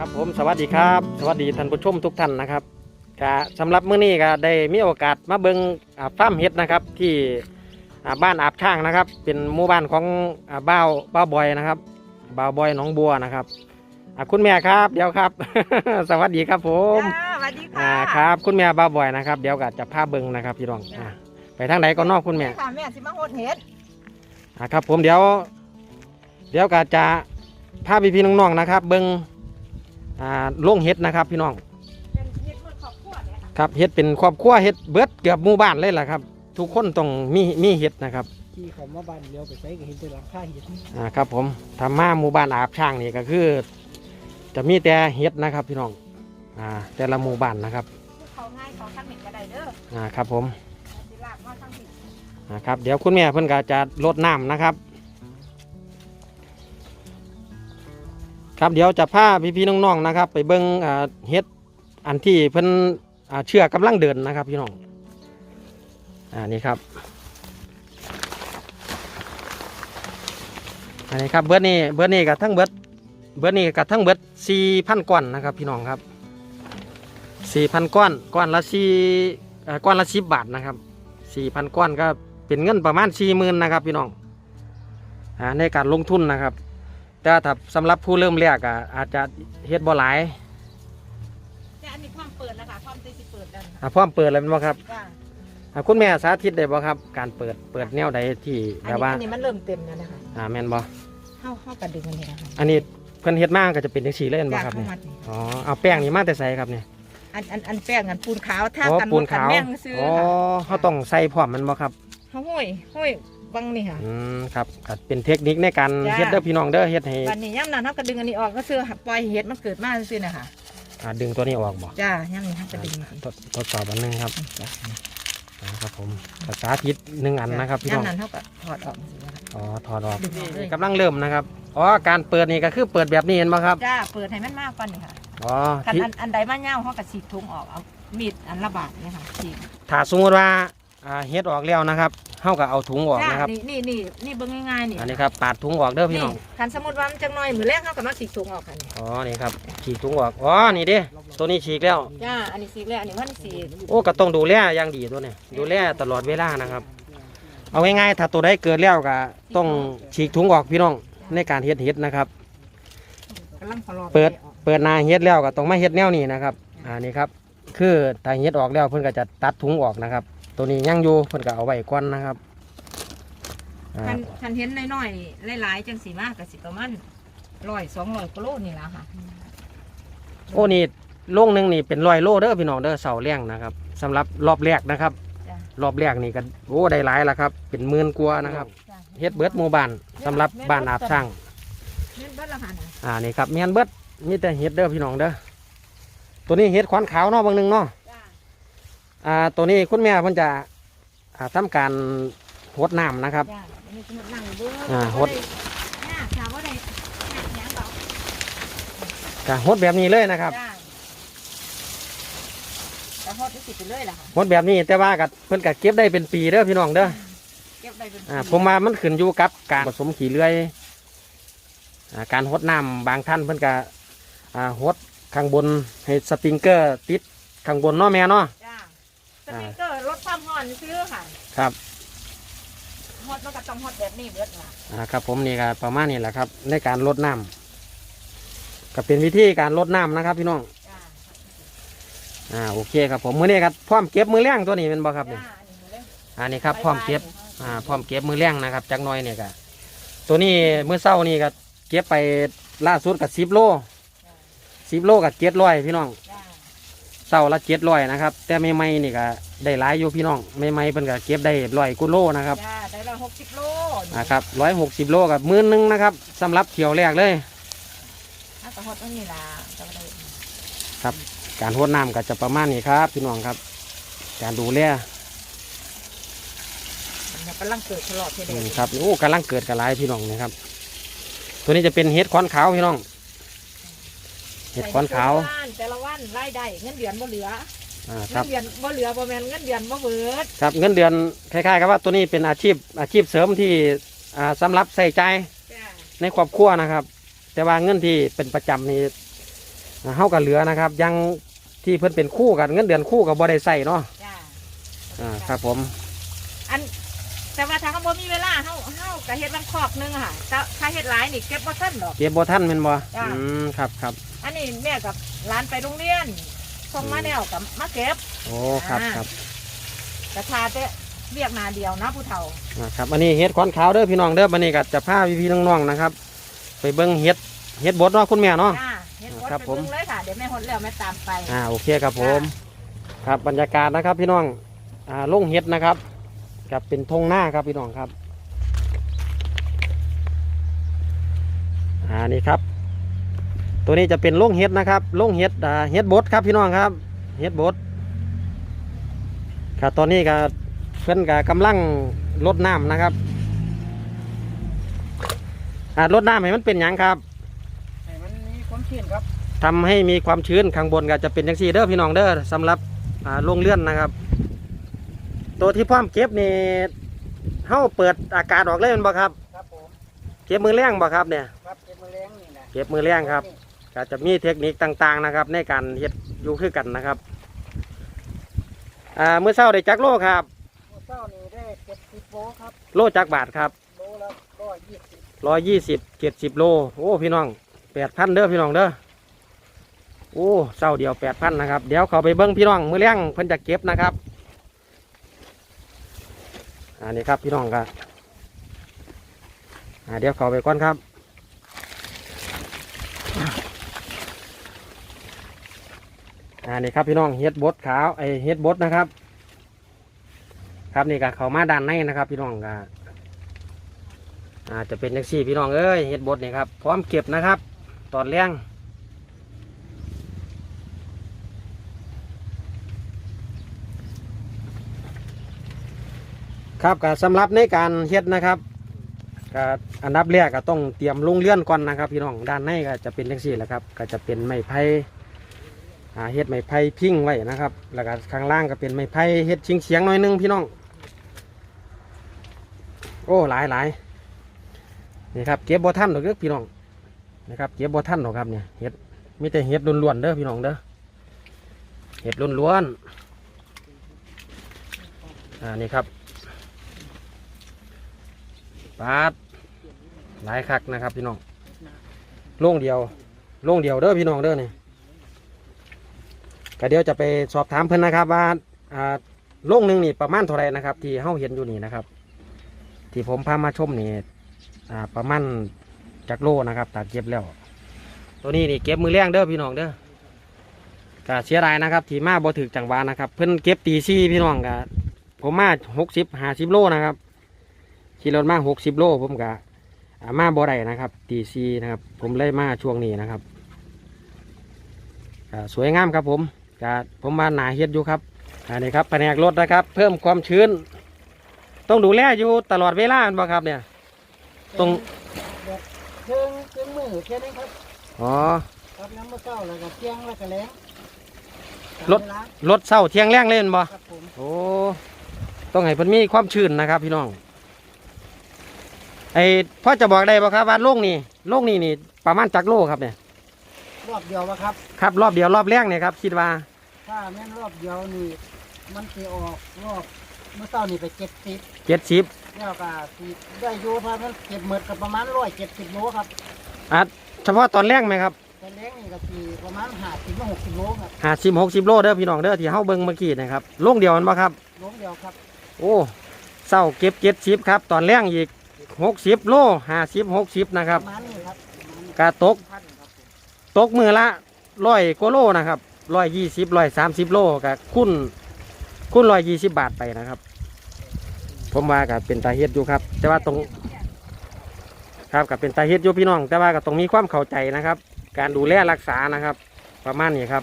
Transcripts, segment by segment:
วัสดีครับ สวัสดีท่านผู้ชมทุกท่านนะครับกะสำหรับมื้อนี้ก็ได้มีโอกาสมาเบิงอ่าฟาร์มเห็ดนะครับที่อ่าบ้านอาบช่างนะครับ เป็นหมู่บ้านของอ่าบ้าวบ้าวบอยนะครับบ้าวบอยหนองบัวนะครับอ่าคุณแม่ครับเดี๋ยวครับ สวัสดีครับผม จ้าสวัสดีค่ะอ่าครับคุณแม่บ้าวบอยนะครับ เดี๋ยวก็จะพาเบิงนะครับพี่น้องอ่าไปทางไหนก็นอกคุณแม่ค่ะแม่สิมาโหดเห็ดอ่าครับผมเดี๋ยว เดี๋ยวก็จะพาพี่พี่ๆน้องๆนะครับ เบิง อ่าโล่งเห็ดนะครับพี่น้องเป็นเห็ดเพื่อครอบครัวเนี่ยค่ะครับเห็ดเป็นครอบครัวเห็ดเบิดเกือบหมู่บ้านเลยล่ะครับ ทุกคนต้องมีมีเห็ดนะครับที่เขามาบ้านเลี้ยวไปใช้ก็เห็นแต่หลังคาเห็นอ่าครับผมทำมาหมู่บ้านอาบช่างนี่ก็คือ จะมีแต่เห็ดนะครับพี่น้องอ่าแต่ละหมู่บ้านนะครับเขาง่ายเขาขั้นเห็ดก็ได้เด้ออ่าครับผมสิลากมาทั้งผิดอ่าครับเดี๋ยวคุณแม่เพิ่นก็จะลดน้ำนะครับ ครับเดี๋ยวจะพาพี่ๆน้องๆนะครับ ไปเบิ้งเฮ็ดอันที่เพิ่นอ่าเชื่อกำลังเดินนะครับพี่น้องอ่านี่ครับอันนี้ครับเบิร์ดนี่เบิร์ดนี่กับทั้งเบิร์ดเบิร์ดนี่กับทั้งเบิร์ดสี่พันก้อนนะครับพี่น้องครับสี่พันก้อนก้อนละสี่ก้อนละสิบบาทนะครับสี่พันก้อนก็เป็นเงินประมาณสี่หมื่นนะครับพี่น้องอในการลงทุนนะครับ แต่ถ้าสำหรับผู้เริ่มแรกอะอาจจะเฮ็ดบ่หลายแต่อันนี้ความเปิดแล้วค่ะความตีสิเปิดแล้วอะพร้อมเปิดเลยแม่นบ่ครับจ้าอะคุณแม่สาธิตได้บ่ครับ การเปิดเปิดแนวใดที่อันแบบนี้ว่าอันนี้มันเริ่มเต็มแล้วนะคะอ่าแม่นบ่เข้าเข้ากระดึงอันนี้นะคะอันนี้เพิ่นเฮ็ดมาก็จะเป็นจังซี่เลยแม่นบ่จ้าครับเข้าเนี่ยมานี่อ๋อเอาแป้งนี่มาแต่ไสครับเนี่ยอันอันอันแป้งอันปูนขาวถ้าอ๋อกันปูนขาวแม่งซื้ออ๋อค่ะเขาต้องใส่พร้อมมันบ่ครับเขาห้อยห้อย บังนี่ค่ะ อืมครับก็เป็นเทคนิคในการจ้า เฮ็ดเด้อพี่น้องเด้อเฮ็ดให้วันนี้ย่ำนั้นเขากระดึงอันนี้ออกก็คือปล่อยเห็ดมันเกิดมาซื้อนะคะอ่าดึงตัวนี้ออกบ่จ้าย่ำนี้เขากระดึงทดทดสอบอันหนึงครับจ้าอ่าครับผมก็สาธิตหนึ่งอันนะครับพี่น้องย่ำนั้นเขาก็ถอดออกสินะคะอ๋อถอดออกดึงออกเลยกำลังเริ่มนะครับอ๋อการเปิดนี่ก็คือเปิดแบบนี้เห็นไหมครับจ้าเปิดให้มันมากกว่านี่ค่ะอ๋อคันที่อันอันใดมาเน่าเขาก็ฉีกถุงออกเอามีดอันละบาทเนี่ยค่ะฉีกถ้าสมมติว่าอ่าเฮ็ดออกแล้วนะครับ เฮาก็เอาถุงออกจ้านะครับ นี่นี่นี่นี่เบิ่งง่ายๆนี่อันนี้ครับปาดถุงออกเด้อพี่น้องคันสมมุติว่ามันจังน้อยมือแรกเขาก็มาฉีกถุงออกค่ะนี่อ๋อนี่ครับฉีกถุงออกอ๋อนี่เด้ตัวนี้ฉีกแล้วจ้าอันนี้ฉีกแล้วอันนี้มันฉีกโอ้ก็ต้องดูแลอย่างดีตัวนี้ดูแลตลอดเวลานะครับ เอาง่ายๆถ้าตัวใดเกิดแล้วก็ต้องฉีกถุงออกพี่น้องในการเฮ็ดเฮ็ดนะครับกำลังพอรอเปิดเปิดหนาเฮ็ดแล้วก็ต้องมาเฮ็ดแนวนี้นะครับ อ่านี่ครับ คือถ้าเฮ็ดออกแล้วเพิ่นก็จะตัดถุงออกนะครับ ตัวนี้ยังอยู่เพิ่นก็เอาไว้ก่อนนะครับอ่าคันคันเห็นน้อยๆหลายๆจังสีมากกับสิประมาณร้อยสองร้อยกิโลนี่ละค่ะ โอ้นี่โล่งหนึ่งนี่เป็นร้อยโลเด้อพี่น้องเด้อเสาเลี้ยงนะครับสำหรับรอบแรกนะครับ จ้ะ รอบแรกนี่ก็โอ้ได้หลายแล้วครับ เป็นหมื่นกว่านะครับจ้ะเฮ็ดเบิดหมู่บ้านสำหรับบ้านอาบช่างเน้นเบิดละค่ะนะอ่านี่ครับเมียนเบิดมีแต่เฮ็ดเด้อพี่น้องเด้อตัวนี้เฮ็ดขวานขาวเนาะบางหนึงเนาะจ้า อ่าตัวนี้คุณแม่เพิ่นจะอ่าทำการหดน้ำนะครับ จ้าอันนี้สมมุตินั่งเบิ่งอ่าหด จ้าจ้าว่าได้หนักหยังดอกก็หดแบบนี้เลยนะครับจ้าแต่ฮอดนี่สิไปเลยล่ะค่ะ หดแบบนี้แต่ว่าก็เพิ่นก็เก็บได้เป็นปีเด้อพี่น้องเด้อเก็บได้เป็นอ่าผมว่ามันขึ้นอยู่กับการผสมขี้เลื่อยอ่าการหดน้ำบางท่านเพิ่นก็อ่าหดข้างบนให้สปริงเกอร์ติดข้างบนเนาะแม่เนาะจ้า สปริงเกอร์ลดความร้อนซื้อค่ะครับฮอดมันก็ต้องฮอดแบบนี้เบิดล่ะอ่าครับผมนี่ก็ประมาณนี้แหละครับ ในการลดน้ำก็เป็นวิธีการลดน้ำนะครับ พี่น้องจ้าอ่าโอเคครับผมมือนี้ครับพร้อมเก็บมือแรงตัวนี้เป็นบ่ครับจ้านี่อันนี้เลยอ่านี่ครับพร้อมเก็บอ่าพร้อมเก็บมือแรงนะครับจักหน้อยเนี่ยก็ตัวนี้เมื่อเช้านี่ก็เก็บไปล่าสุดกับสิบโลสิบโลกับเจ็ดร้อยพี่น้องจ้า เศร้าละเจ็ดร้อยนะครับ แต่ไม่ไม่ๆนี่ก็ได้หลายอยู่พี่น้องไม่ไม่ๆเพิ่นก็เก็บได้ร้อยกุโลนะครับจ้าได้ร้อยหกสิบโลนะครับร้อยหกสิบโลกับหมื่นหนึ่งนะครับสำหรับเที่ยวแรกเลยถ้าก็ฮอดมันนี่ล่ะจะได้การหดน้ำก็จะประมาณนี้ครับ พี่น้องครับ การดูแลมันกำลังเกิดตลอดทีเดีอืยวมครับโอ้กำลังเกิดกับหลายพี่น้องนะครับ ตัวนี้จะเป็นเห็ดขอนขาวพี่น้อง เห็ดขอนขาว ใส่แต่ละวันรายได้เงินเดือนบ่เหลืออ่าคเงิรับ นเดือนบ่เหลือบ่แม่นเงินเดือนบ่เบิดครับเงินเดือนคล้ายๆกับว่าตัวนี้เป็นอาชีพอาชีพเสริมที่อ่าสำหรับใส่ใจจ้าในครอบครัวนะครับ แต่ว่าเงินที่เป็นประจำนี่อ่าเฮากับเหลือนะครับ ยังที่เพิ่นเป็นคู่กันเงินเดือนคู่กับบ่ได้ใส่เนาะจ้าอ่าครับผมอันแต่ว่าถ้าเขาบ่มีเวลาเฮาเฮาก็เฮ็ดบางคอกหนึงอะค่ะถ้าถ้าเฮ็ดหลายนี่เก็บบ่ทันดอก เก็บบ่ทันแม่นบ่จ้ะอืมครับครับ อันนี้แม่กับหลานไปโรงเรียนส่งมาแล้วกับมาเก็บ โอ้ครับอ่าครับแต่ทาแต่เรียกนาเดียวนะผู้เฒ่าอ่าครับอันนี้เฮ็ดขอนขาวเด้อพี่น้องเด้อบัดนี้ก็จะพาพี่ๆน้องๆนะครับ ไปเบิ่งเฮ็ดเฮ็ดบดเนาะคุณแม่เนาะจ้าเฮ็ดครับไปผมเบิ่งเลยค่ะเดี๋ยวแม่หดแล้วแม่ตามไปอ่าโอเคครับผม ครับบรรยากาศนะครับ พี่น้องอ่าลงเฮ็ดนะครับกับเป็นทงหน้าครับพี่น้องครับอ่านี่ครับ ตัวนี้จะเป็นลงเฮ็ดนะครับลงเฮ็ดอ่าเฮ็ดบดครับพี่น้องครับเฮ็ดบดครับตอนนี้ก็เพื่อนก็กำลังลดน้ำนะครับอ่าลดน้ำให้มันเป็นหยังครับให้มันมีความชื้นครับทำให้มีความชื้นข้างบนก็จะเป็นจังซี่เด้อพี่น้องเด้อสำหรับอ่าโรงเลื่อนนะครับ ตัวที่พร้อมเก็บนี่เฮาเปิดอากาศออกเลยแมันบ่ครับครับผมเก็บมือแรงบ่ครับเนี่ยครับเก็บแมลงนี่นะเก็บมือแรงครับ ก็จะมีเทคนิคต่างๆนะครับ ในการเฮ็ดอยู่คือกันนะครับอ่ามื้อเช้าได้จักโลครับเมื่อเช้านี่ได้เก็บสิบโลครับโลจักบาทครับโลละร้อยยี่สิบร้อยยี่สิบเจ็ดสิบโลโอ้พี่น้องแปดพันเด้อพี่น้องเด้อโอ้เศร้าเดียวแปดพันนะครับ เดี๋ยวเขาไปเบิ้งพี่น้องมือเลี้ยงเพิ่นจะเก็บนะครับ อันนี้ครับพี่น้องครับอ่าเดี๋ยวเขาไปก่อนครับ อันนี้ครับพี่น้องเฮ็ดบดขาวไอเฮ็ดบดนะครับ ครับนี่ก็เขามาด้านในนะครับ พี่น้องก็อาจจะเป็นจังซี่พี่น้องเอ้ยเฮ็ดบดนี่ครับพร้อมเก็บนะครับ ตอนเลี้ยงครับก็สำหรับในการเฮ็ดนะครับก็อันดับแรกก็ต้องเตรียมลงเลื่อนก่อนนะครับ พี่น้องด้านในก็จะเป็นจังซี่แหละครับ ก็จะเป็นไม้ไผ่าเฮ็ดไม้ไผ่พิ้งไว้นะครับ แล้วก็ข้างล่างก็เป็นไม้ไผ่เฮ็ดชิงเสียงๆหน่อยนึงพี่น้อง โอ้หลายหลายนี่ครับเก็บบ่ท่านหรอกเด้อพี่น้องนะครับเก็บบ่ท่านหรอกครับเนี่ยเห็ดมีแต่เห็ดล้วนๆเด้อพี่น้องเด้อเห็ดล้วนๆ อ่า นี่ครับปาดหลายคักนะครับพี่น้องโล่งเดียวโล่งเดียวเด้อพี่น้องเด้อเนี่ย ก็เดี๋ยวจะไปสอบถามเพิ่อนนะครับว่าอ่าโล่งหนึ่งนี่ประมาณเท่าไหรนะครับ ที่เฮาเห็นอยู่นี่นะครับ ที่ผมพามาชมนี่อ่าประมาณจากโลนะครับตัดเก็บแล้ว ตัวนี้นี่เก็บมือแรงเด้อพี่น้องเด้อก็เสียดายนะครับ ที่มาบ่ถึกจังหวะนะครับ เพิ่นเก็บตีซี่พี่น้องก็ผมมาหกสิบห้าสิบโลนะครับขี่รถมาหกสิบโลผมก็อ่ามาบ่ได้นะครับตีซีนะครับ ผมเลยมาช่วงนี้นะครับสวยงามครับผม ก็ผมมาหนาเฮ็ดอยู่ครับอันนี้ครับแผนกรถนะครับ เพิ่มความชื้น ต้องดูแลอยู่ตลอดเวลาแม่นบ่ครับเนี่ย ตรงแบบเครื่องเครื่องมือแค่นี้ครับอ๋อครับน้ำมะเช้าแล้วก็เที่ยงแล้วก็แล้งรถตามเวลารถเศร้าเที่ยงแรงเล่นบ่ครับผมโอ้ต้องให้เพิ่นมีความชื้นนะครับ พี่น้องไอ้พ่อจะบอกได้บ่ครับว่าโลกนี้โลกนี้นี่ประมาณจักโลครับเนี่ย รอบเดียววะครับ ครับรอบเดียวรอบแรกเนี่ยครับคิดว่า ถ้าแม่นรอบเดียวนี่ มันจะออกรอบเมื่อเช้านี่ไปเจ็ดสิบเจ็ดสิบแล้วก็สิได้อยู่ถ้ามันเก็บหมดก็ประมาณร้อยเจ็ดสิบโลครับอะเฉพาะตอนแรกไหมครับแต่แล้งนี่ก็คือประมาณห้าสิบหกสิบโลครับห้าสิบหกสิบโลเด้อพี่น้องเด้อที่เฮาเบิ่งเมื่อกี้นะครับโลกเดียวมันบ่ครับ โลเดียวครับโอ้เศร้าเก็บเจ็ดสิบครับ ตอนแรกอีกหกสิบโลห้าสิบหกสิบนะคปรับระมาณนี้ครับประมาณนี้กาตกพันครับผม ตกมือละร้อยกว่าโลนะครับร้อยยี่สิบร้อยสามสิบโลกับคุณคุณร้อยยี่สิบบาทไปนะครับ ผมว่ากับเป็นตาเฮ็ดอยู่ครับ แต่ว่าตรงครับกับเป็นตาเฮ็ดอยู่พี่น้อง แต่ว่าก็ต้องมีความเข้าใจนะครับ การดูแลรักษานะครับ ประมาณนี้ครับ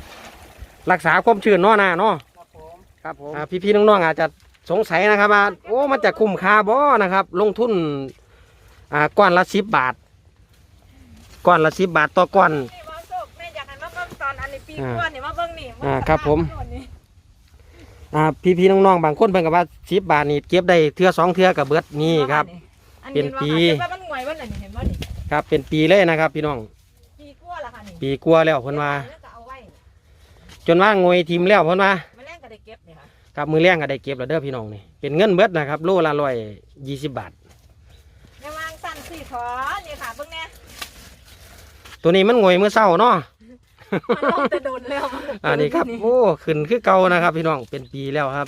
รักษาความชื้นเนาะนาเนาะครับผมครับผมพี่ๆน้องๆอาจจะสงสัยนะครับว่าโอ้มันจะคุ้มค่าบ่นะครับ ลงทุนอ่าก้อนละสิบบาทก้อนละสิบบาทต่อก้อน นอันนี้ปีกว่านี่มาเบิ่งนี่อ่าครับผมสภาพถนนนี่อ่าพี่ๆน้องๆบางคนเพิ่นก็ว่าสิบบาทนี่เก็บได้เทื่อสองเทื่อกับเบิดนี่ครับอัเป็นปีเห็นว่ามันหวยวันไหนนี่เห็นว่านี่ครับ เป็นปีเลยนะครับ พี่น้อง ปีกว่าละค่ะนี่ปีกลัวาแล้วเพิ่นว่าแล้วก็เอจนว่างวยทีมแล้วเพิ่นว่าแมลงก็ได้เก็บเนี่ยค่ะครับมือแรงก็ได้เก็บแล้วเด้อพี่น้องนี่เป็นเงินเบิดนะครับโลละร้อยยี่สิบบาทในวางสั้นสี่ขอนี่ค่ะเบิ่งแน่ตัวนี้มันงวยมือเศร้าเนาะ มันลงจะโดนแล้วมัอันนี้ครับ โอ้ขึ้นคือเก่านะครับ พี่น้องเป็นปีแล้วครับ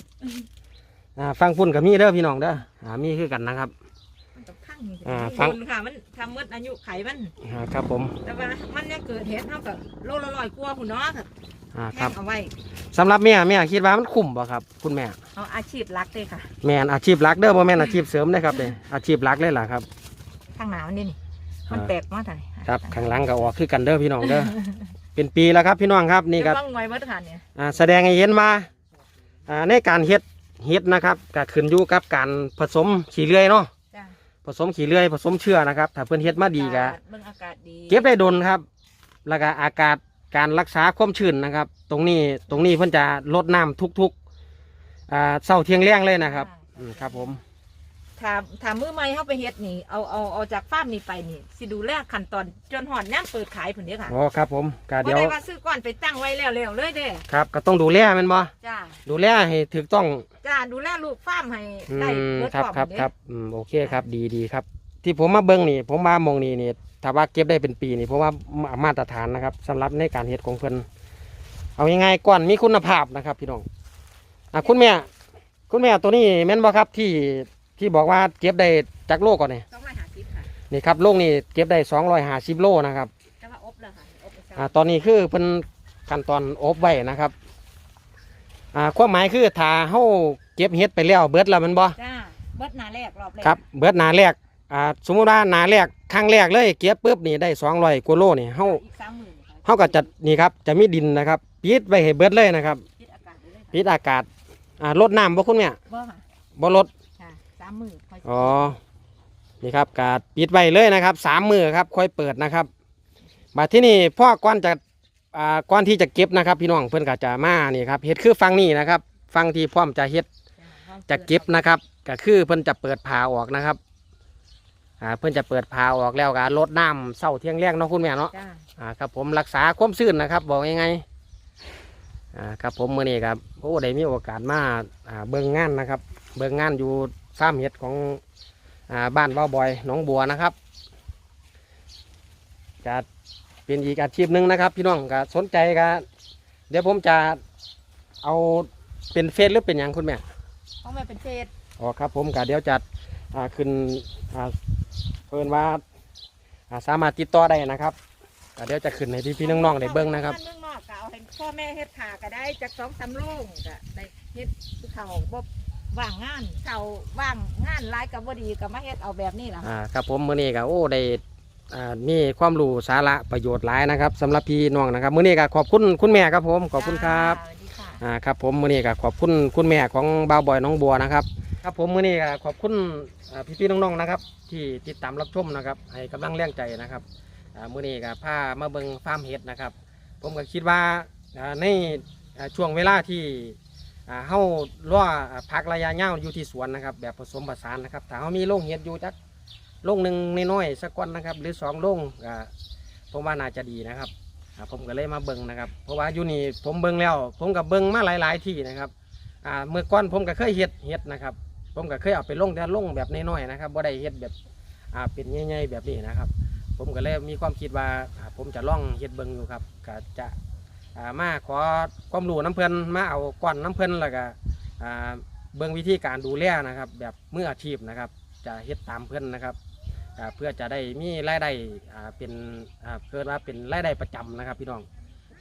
อ่าฟังพุ่นกับมีเด้อพี่น้องเด้ออ่ามีคือกันนะครับ มันต้องพังนี่อ่ามันฟังโดนค่ะมันทำมืดอายุไขมัน อ่าครับผมแต่ว่ามันยังเกิดเหตุเท่ากับโลละร้อยกว่าคุณเนาะค่ะอ่าคแท่รับงเอาไว้สำหรับแม่แม่คิดว่ามันคุ้มบ่ครับ คุณแม่ เอาอาชีพหลักเลยค่ะแม่นอาชีพหลักเด้อบ่แม่นอาชีพเสริมนะครับเด้อาชีพหลักเลยล่ะครับ ข้างหนาวนี่นี่มันอ่าแตกมาทางไหนครับข้างหลังก็ออกคือกันเด้อพี่น้องเด้อ เป็นปีแล้วครับพี่น้องครับนี่นี่ครับต้องงวยวัดค่ะเนี่ยอ่าแสดงให้เห็นมาอ่าในการเฮ็ดเฮ็ดนะครับก็ขึ้นอยู่กับการผสมขี้เลื่อยเนาะจ้าผสมขี้เลื่อยผสมเชื่อนะครับ ถ้าเพิ่นเฮ็ดมาดีก็เบิ่งอากาศดีเก็บได้ดนครับ แล้วก็อากาศการรักษาความชื้นนะครับ ตรงนี้ตรงนี้เพิ่นจะลดน้ำทุกๆอ่าเศร้าเที่ยงแรงเลยนะครับอืมครับผม ถ้าถ้ามือใหม่เข้าไปเฮ็ดนี่ เอาเอาเอาจากฟาร์มนี่ไปนี่ สิดูแลขั้นตอนจนหอนย่ำเปิดขายผุนเด้อค่ะอ๋อครับผมก็บ่เดี๋ยวได้ว่าซื้อก้อนไปตั้งไว้แล้วแล้วเลยเด้อครับ ก็ต้องดูแลแมันบ่จ้าดูแลให้ถูกต้องจ้าดูแลลูกฟาร์มให้อืได้มเบิดครับพร้อมครับเด้ครับอืมโอเคครับดีดีครับ ที่ผมมาเบิ้งนี่ ผมมามองนี่นี่ถ้าว่าเก็บได้เป็นปีนี่ผมว่ามามาตรฐานนะครับสำหรับในการเฮ็ดของเพิ่นเอายังไงก่อนมีคุณภาพนะครับ พี่น้องอะคุณแม่ คุณแม่ตัวนี้แม่นบ่ครับที่ ที่บอกว่าเก็บได้จากโลก่อนนี่ต้องมาหาซิปค่ะนี่ครับโลกนี่เก็บได้250โลนะครับแต่ว่าอบแล้วค่ะอบไปอ่าซะตอนนี้คือเป็นขั้นตอนอบไว้นะครับอ่าความหมายคือถ้าเฮาเก็บเฮ็ดไปแล้วเบิดแล้วแมันบ่จ้าเบิดหนาแรกรอบแรกครับเบิดหนาแรกอ่าสมมุติว่าหนาแรกครั้งแรกเลยเก็บปุ๊บนี่ได้200กว่าโลนี่เฮาอีกสามหมื่นค่ะเฮาก็จะนี่ครับจะมีดินนะครับปิดไว้ให้เบิดเลยนะครับคิดอากาศไปเลยปิดอากาศอ่าลดน้ำบ่คุณแม่บ่ค่ะบ่ลดค่ะสามหมื่นค่อยอ๋อ นี่ครับกาดปิดไว้เลยนะครับสามมือครับค่อยเปิดนะครับมาที่นี่พ่อก่อนจะอ่าก่อนที่จะเก็บนะครับ พี่น้องเพิ่นก็จะมานี่ครับเฮ็ดคือฟังนี่นะครับ ฟังที่พร้อมจะเฮ็ดจะเก็บนะครับก็คือเพิ่นจะเปิดผ่าออกนะครับอ่าเพิ่นจะเปิดผ่าออกแล้วก็ลดน้ำเศร้าเที่ยงแรงเนาะคุณแม่เนาะจ้าอ่าครับผมรักษาความชื้นนะครับ บอกยังไงอ่าครับผมมื้อนี้ครับโอ้ได้มีโอกาสมาอ่าเบิ่งงานนะครับ เบิ่งงานอยู่ ฟาร์มเห็ดของอ่าบ้านว่าวบอยหนองบัวนะครับจะเป็นอีกอาชีพหนึ่งนะครับ พี่น้องก็สนใจก็เดี๋ยวผมจะเอาเป็นเฟซหรือเป็นอย่างคุณแม่ต้องมาเป็นเศษอ๋อครับผมก็เดี๋ยวจะอ่าขึ้นอ่าเพิ่นว่าอ่าสามารถติดต่อได้นะครับก็เดี๋ยวจะขึ้นให้พี่พี่ๆน้องๆได้เบิ้งนะครับเรื่องนอกก็เอาให้พ่อแม่เฮ็ดขาก็ได้จากสองสามโลงก็ได้เฮ็ดผู้เขาบ่ ว่างงานเขาว่างงานหลายกับบ่ดีก็มาเฮ็ดเอาแบบนี้ล่ะอ่าครับผมมื้อนี้ก็โอ้ได้อ่ามีความรู้สาระประโยชน์หลายนะครับสำหรับพี่น้องนะครับมื้อนี้ก็ขอบคุณคุณแม่ครับผมขอบคุณครับสวัสดีค่ะ อ่าครับผมมื้อนี้ก็ขอบคุณคุณแม่ของบ่าวบอยน้องบัวนะครับครับผมมื้อนี้ก็ขอบคุณอ่าพี่ๆน้องๆนะครับ ที่ติดตามรับชมนะครับให้กำลังแรงใจนะครับอ่ามื้อนี้ก็พามาเบิ่งฟาร์มเห็ดนะครับ ผมก็คิดว่าอ่าในอ่าช่วงเวลาที่ อ่าเฮาล่อพักระยะยาวอยู่ที่สวนนะครับ แบบผสมผสานนะครับถ้าเฮามีโรงเห็ดอยู่จักโรงหนึ่งน้อยๆสักก้อนนะครับ หรือสองโรงก็ผมว่าน่าจะดีนะครับอ่าผมก็เลยมาเบิ่งนะครับ เพราะว่าอยู่นี่ผมเบิ่งแล้ว ผมก็เบิ่งมาหลาย ๆ ที่นะครับอ่าเมื่อก่อนผมก็เคยเฮ็ดเฮ็ดนะครับ ผมก็เคยเอาไปลงแต่ลงแบบน้อยๆนะครับบ่ได้เฮ็ดแบบอ่าเป็นใหญ่ๆแบบนี้นะครับ ผมก็เลยมีความคิดว่าอ่าผมจะล่องเฮ็ดเบิ่งอยู่ครับก็จะ อ่ามาขอความรู้น้ำเพลินมาเอาก้อนน้ำเพลินแล้วก็อ่าเบิ่งวิธีการดูแลนะครับ แบบมืออาชีพนะครับ จะเฮ็ดตามเพิ่นนะครับอ่าเพื่อจะได้มีรายได้อ่าเป็นอ่าเพื่อว่าเป็นรายได้ประจำนะครับ พี่น้อง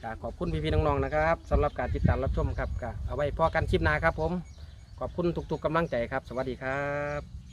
ก็ขอบคุณพี่ๆน้องๆนะครับสำหรับการติดตามรับชมครับก็เอาไว้พอกันคลิปหน้าครับผม ขอบคุณทุกๆกำลังใจครับ สวัสดีครับ